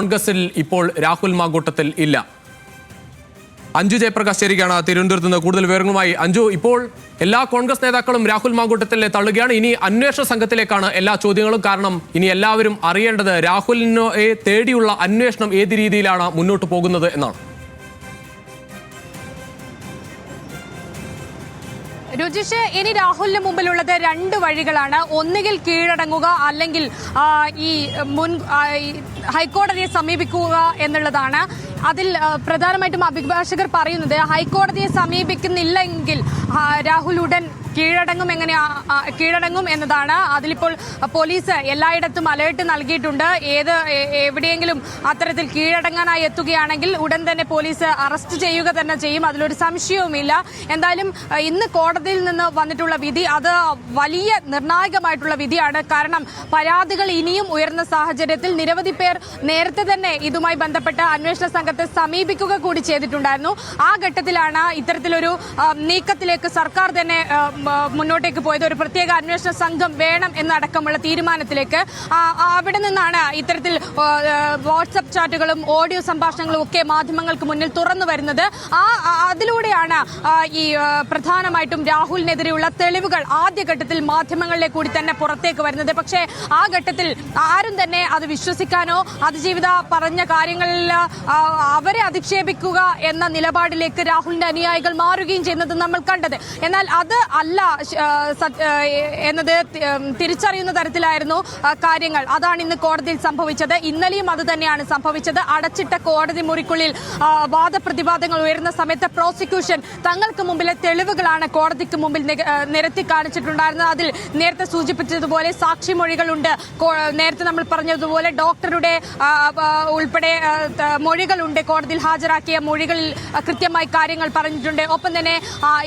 കോൺഗ്രസിൽ ഇപ്പോൾ രാഹുൽ മാങ്കൂട്ടത്തിൽ ഇല്ല. അഞ്ജു ജയപ്രകാശ് ശരിക്കാണ് തിരുവനന്തപുരത്ത് നിന്ന് കൂടുതൽ വിവരങ്ങളുമായി. അഞ്ജു ഇപ്പോൾ എല്ലാ കോൺഗ്രസ് നേതാക്കളും രാഹുൽ മാങ്കൂട്ടത്തിലെ തള്ളുകയാണ്. ഇനി അന്വേഷണ സംഘത്തിലേക്കാണ് എല്ലാ ചോദ്യങ്ങളും. കാരണം ഇനി എല്ലാവരും അറിയേണ്ടത് രാഹുലിനെ തേടിയുള്ള അന്വേഷണം ഏത് രീതിയിലാണ് മുന്നോട്ട് പോകുന്നത് എന്നാണ്. രുചിഷ് ഇനി രാഹുലിന് മുമ്പിലുള്ളത് രണ്ട് വഴികളാണ്. ഒന്നുകിൽ കീഴടങ്ങുക അല്ലെങ്കിൽ ഈ മുൻ ഹൈക്കോടതിയെ സമീപിക്കുക എന്നുള്ളതാണ്. അതിൽ പ്രധാനമായിട്ടും അഭിഭാഷകർ പറയുന്നത് ഹൈക്കോടതിയെ സമീപിക്കുന്നില്ലെങ്കിൽ രാഹുൽ ഉടൻ കീഴടങ്ങും എങ്ങനെ കീഴടങ്ങും എന്നതാണ്. അതിലിപ്പോൾ പോലീസ് എല്ലായിടത്തും അലേർട്ട് നൽകിയിട്ടുണ്ട്. ഏത് എവിടെയെങ്കിലും അത്തരത്തിൽ കീഴടങ്ങാനായി എത്തുകയാണെങ്കിൽ ഉടൻ തന്നെ പോലീസ് അറസ്റ്റ് ചെയ്യുക തന്നെ ചെയ്യും. അതിലൊരു സംശയവുമില്ല. എന്തായാലും ഇന്ന് കോടതിയിൽ നിന്ന് വന്നിട്ടുള്ള വിധി അത് വലിയ നിർണായകമായിട്ടുള്ള വിധിയാണ്. കാരണം പരാതികൾ ഇനിയും ഉയർന്ന സാഹചര്യത്തിൽ നിരവധി പേർ നേരത്തെ തന്നെ ഇതുമായി ബന്ധപ്പെട്ട അന്വേഷണ സംഘത്തെ സമീപിക്കുക കൂടി ചെയ്തിട്ടുണ്ടായിരുന്നു. ആ ഘട്ടത്തിലാണ് ഇത്തരത്തിലൊരു നീക്കത്തിലേക്ക് സർക്കാർ തന്നെ മുന്നോട്ടേക്ക് പോയത് ഒരു പ്രത്യേക അന്വേഷണ സംഘം വേണം എന്നടക്കമുള്ള തീരുമാനത്തിലേക്ക് അവിടെ നിന്നാണ് ഇത്തരത്തിൽ വാട്സപ്പ് ചാറ്റുകളും ഓഡിയോ സംഭാഷണങ്ങളും ഒക്കെ മാധ്യമങ്ങൾക്ക് മുന്നിൽ തുറന്നു വരുന്നത്. ആ, അതിലൂടെയാണ് ഈ പ്രധാനമായിട്ടും രാഹുലിനെതിരെയുള്ള തെളിവുകൾ ആദ്യഘട്ടത്തിൽ മാധ്യമങ്ങളിലെ കൂടി തന്നെ പുറത്തേക്ക് വരുന്നത്. പക്ഷേ ആ ഘട്ടത്തിൽ ആരും തന്നെ അത് വിശ്വസിക്കാനോ അതിജീവിത പറഞ്ഞ കാര്യങ്ങളിൽ അവരെ അധിക്ഷേപിക്കുക എന്ന നിലപാടിലേക്ക് രാഹുലിന്റെ അനുയായികൾ മാറുകയും ചെയ്യുന്നത് നമ്മൾ കണ്ടത്. എന്നാൽ അത് അല്ല ആ, എന്നത് തിരിച്ചറിയുന്ന തരത്തിലായിരുന്നു കാര്യങ്ങൾ. അതാണ് ഇന്ന് കോടതിയിൽ സംഭവിച്ചത്. ഇന്നലെയും അത് തന്നെയാണ് സംഭവിച്ചത്. അടച്ചിട്ട കോടതി മുറിക്കുള്ളിൽ വാദപ്രതിവാദങ്ങൾ ഉയർന്ന സമയത്ത് പ്രോസിക്യൂഷൻ തങ്ങൾക്ക് മുമ്പിലെ തെളിവുകളാണ് കോടതിക്ക് മുമ്പിൽ നിരത്തി കാണിച്ചിട്ടുണ്ടായിരുന്നത്. അതിൽ നേരത്തെ സൂചിപ്പിച്ചതുപോലെ സാക്ഷിമൊഴികളുണ്ട്. നേരത്തെ നമ്മൾ പറഞ്ഞതുപോലെ ഡോക്ടറുടെ ഉൾപ്പെടെ മൊഴികളുണ്ട്. കോടതിയിൽ ഹാജരാക്കിയ മൊഴികളിൽ കൃത്യമായി കാര്യങ്ങൾ പറഞ്ഞിട്ടുണ്ട്. ഒപ്പം തന്നെ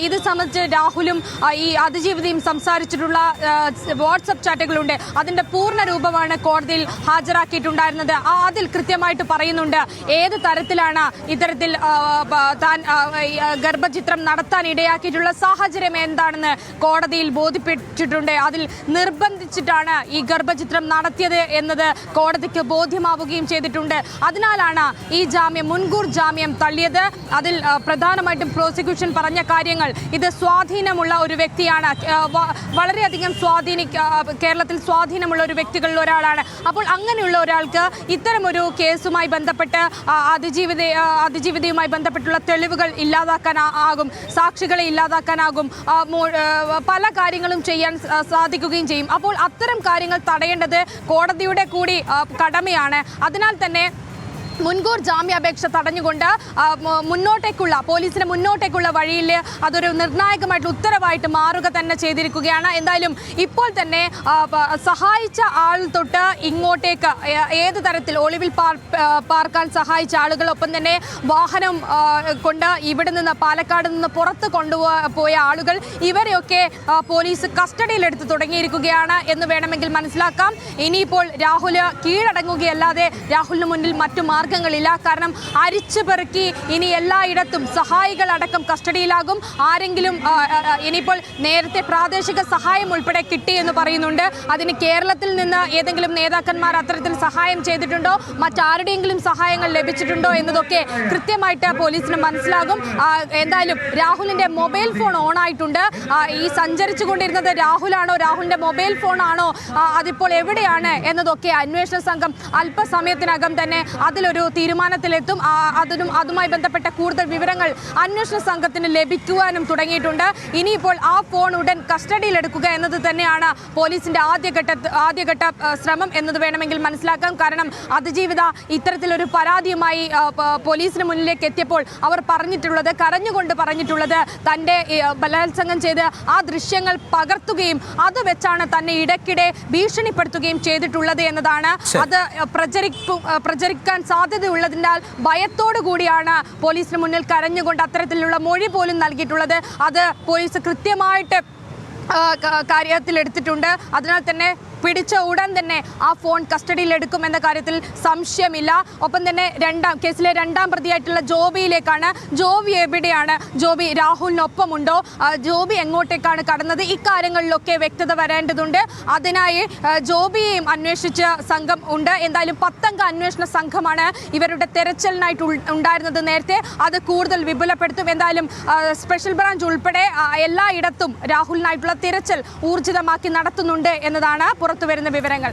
ഇത് സംബന്ധിച്ച് രാഹുലും ഈ അതിജീവിതയും സംസാരിച്ചിട്ടുള്ള വാട്സപ്പ് ചാറ്റുകളുണ്ട്. അതിന്റെ പൂർണ രൂപമാണ് കോടതിയിൽ ഹാജരാക്കിയിട്ടുണ്ടായിരുന്നത്. അതിൽ കൃത്യമായിട്ട് പറയുന്നുണ്ട് ഏത് തരത്തിലാണ് ഇത്തരത്തിൽ താൻ ഗർഭചിത്രം നടത്താൻ ഇടയാക്കിയിട്ടുള്ള സാഹചര്യം എന്താണെന്ന് കോടതിയിൽ ബോധിപ്പിച്ചിട്ടുണ്ട് അതിൽ നിർബന്ധിച്ചിട്ടാണ് ഈ ഗർഭചിത്രം നടത്തിയത് എന്നത് കോടതിക്ക് ബോധ്യമാവുകയും ചെയ്തിട്ടുണ്ട്. അതിനാലാണ് ഈ ജാമ്യം മുൻകൂർ ജാമ്യം തള്ളിയത്. അതിൽ പ്രധാനമായിട്ടും പ്രോസിക്യൂഷൻ പറഞ്ഞ കാര്യങ്ങൾ. ഇത് സ്വാധീനമുള്ള ഒരു വ്യക്തിയാണ്. വളരെയധികം സ്വാധീനി കേരളത്തിൽ സ്വാധീനമുള്ള ഒരു വ്യക്തികളിൽ ഒരാളാണ്. അപ്പോൾ അങ്ങനെയുള്ള ഒരാൾക്ക് ഇത്തരമൊരു കേസുമായി ബന്ധപ്പെട്ട് അതിജീവിത അതിജീവിതയുമായി ബന്ധപ്പെട്ടുള്ള തെളിവുകൾ ഇല്ലാതാക്കാൻ ആകും. സാക്ഷികളെ ഇല്ലാതാക്കാനാകും പല കാര്യങ്ങളും ചെയ്യാൻ സാധിക്കുകയും ചെയ്യും. അപ്പോൾ അത്തരം കാര്യങ്ങൾ തടയേണ്ടത് കോടതിയുടെ കൂടി കടമയാണ്. അതിനാൽ തന്നെ മുൻകൂർ ജാമ്യാപേക്ഷ തടഞ്ഞുകൊണ്ട് മുന്നോട്ടേക്കുള്ള പോലീസിന് മുന്നോട്ടേക്കുള്ള വഴിയിൽ അതൊരു നിർണായകമായിട്ടുള്ള ഉത്തരവായിട്ട് മാറുക തന്നെ ചെയ്തിരിക്കുകയാണ്. എന്തായാലും ഇപ്പോൾ തന്നെ സഹായിച്ച ആൾ തൊട്ട് ഇങ്ങോട്ടേക്ക് ഏത് തരത്തിൽ ഒളിവിൽ പാർക്കാൻ സഹായിച്ച ആളുകൾ ഒപ്പം തന്നെ വാഹനം കൊണ്ട് ഇവിടെ നിന്ന് പാലക്കാട് നിന്ന് പുറത്ത് കൊണ്ടുപോയ ആളുകൾ ഇവരെയൊക്കെ പോലീസ് കസ്റ്റഡിയിലെടുത്ത് തുടങ്ങിയിരിക്കുകയാണ് എന്ന് വേണമെങ്കിൽ മനസ്സിലാക്കാം. ഇനിയിപ്പോൾ രാഹുൽ കീഴടങ്ങുകയല്ലാതെ രാഹുലിന് മുന്നിൽ മറ്റു മാർഗങ്ങളില്ല. കാരണം അരിച്ചു പെറുക്കി ഇനി എല്ലായിടത്തും സഹായികളടക്കം കസ്റ്റഡിയിലാകും. ആരെങ്കിലും ഇനിയിപ്പോൾ നേരത്തെ പ്രാദേശിക സഹായം ഉൾപ്പെടെ കിട്ടി എന്ന് പറയുന്നുണ്ട്. അതിന് കേരളത്തിൽ നിന്ന് ഏതെങ്കിലും നേതാക്കന്മാർ അത്തരത്തിൽ സഹായം ചെയ്തിട്ടുണ്ടോ? മറ്റാരുടെയെങ്കിലും സഹായങ്ങൾ ലഭിച്ചിട്ടുണ്ടോ എന്നതൊക്കെ കൃത്യമായിട്ട് പോലീസിന് മനസ്സിലാകും. എന്തായാലും രാഹുലിന്റെ മൊബൈൽ ഫോൺ ഓൺ ആയിട്ടുണ്ട് ഈ സഞ്ചരിച്ചു കൊണ്ടിരുന്നത് രാഹുലാണോ? രാഹുലിന്റെ മൊബൈൽ ഫോൺ ആണോ അതിപ്പോൾ എവിടെയാണ് എന്നതൊക്കെ അന്വേഷണ സംഘം അല്പസമയത്തിനകം തന്നെ അതിലൊരു തീരുമാനത്തിലെത്തും. ആ, അതിനും അതുമായി ബന്ധപ്പെട്ട കൂടുതൽ വിവരങ്ങൾ അന്വേഷണ സംഘത്തിന് ലഭിക്കുവാനും തുടങ്ങിയിട്ടുണ്ട്. ഇനിയിപ്പോൾ ആ ഫോൺ ഉടൻ കസ്റ്റഡിയിലെടുക്കുക എന്നത് തന്നെയാണ് പോലീസിന്റെ ആദ്യഘട്ട ആദ്യഘട്ട ശ്രമം എന്നത് വേണമെങ്കിൽ മനസ്സിലാക്കാം. കാരണം അതിജീവിത ഇത്തരത്തിലൊരു പരാതിയുമായി പോലീസിന് മുന്നിലേക്ക് എത്തിയപ്പോൾ അവർ പറഞ്ഞിട്ടുള്ളത് കരഞ്ഞുകൊണ്ട് പറഞ്ഞിട്ടുള്ളത് തന്റെ ബലാത്സംഗം ചെയ്ത് ആ ദൃശ്യങ്ങൾ പകർത്തുകയും അത് വെച്ചാണ് തന്നെ ഇടയ്ക്കിടെ ഭീഷണിപ്പെടുത്തുകയും ചെയ്തിട്ടുള്ളത് എന്നതാണ്. അത് പ്രചരിക്കും പ്രചരിക്കാൻ സാധ്യതയുള്ളതിനാൽ ഭയത്തോടു കൂടിയാണ് പോലീസിന് മുന്നിൽ കരഞ്ഞുകൊണ്ട് അത്തരത്തിലുള്ള മൊഴി പോലും നൽകിയിട്ടുള്ളത്. അത് പോലീസ് കൃത്യമായിട്ട് കാര്യത്തിലെടുത്തിട്ടുണ്ട്. അതിനാൽ തന്നെ പിടിച്ച ഉടൻ തന്നെ ആ ഫോൺ കസ്റ്റഡിയിൽ എന്ന കാര്യത്തിൽ സംശയമില്ല. ഒപ്പം തന്നെ രണ്ടാം കേസിലെ രണ്ടാം പ്രതിയായിട്ടുള്ള ജോബിയിലേക്കാണ് ജോബി എവിടെയാണ്? ജോബി രാഹുലിനൊപ്പമുണ്ടോ? ജോബി എങ്ങോട്ടേക്കാണ് കടന്നത്? ഇക്കാര്യങ്ങളിലൊക്കെ വ്യക്തത വരേണ്ടതുണ്ട്. അതിനായി ജോബിയെയും അന്വേഷിച്ച സംഘം ഉണ്ട്. എന്തായാലും പത്തംഗ അന്വേഷണ സംഘമാണ് ഇവരുടെ തെരച്ചിലിനായിട്ട് ഉണ്ടായിരുന്നത് നേരത്തെ. അത് കൂടുതൽ വിപുലപ്പെടുത്തും. എന്തായാലും സ്പെഷ്യൽ ബ്രാഞ്ച് ഉൾപ്പെടെ എല്ലായിടത്തും രാഹുലിനായിട്ടുള്ള തിരച്ചിൽ ഊർജിതമാക്കി നടത്തുന്നുണ്ട് എന്നതാണ് പുറത്തുവരുന്ന വിവരങ്ങൾ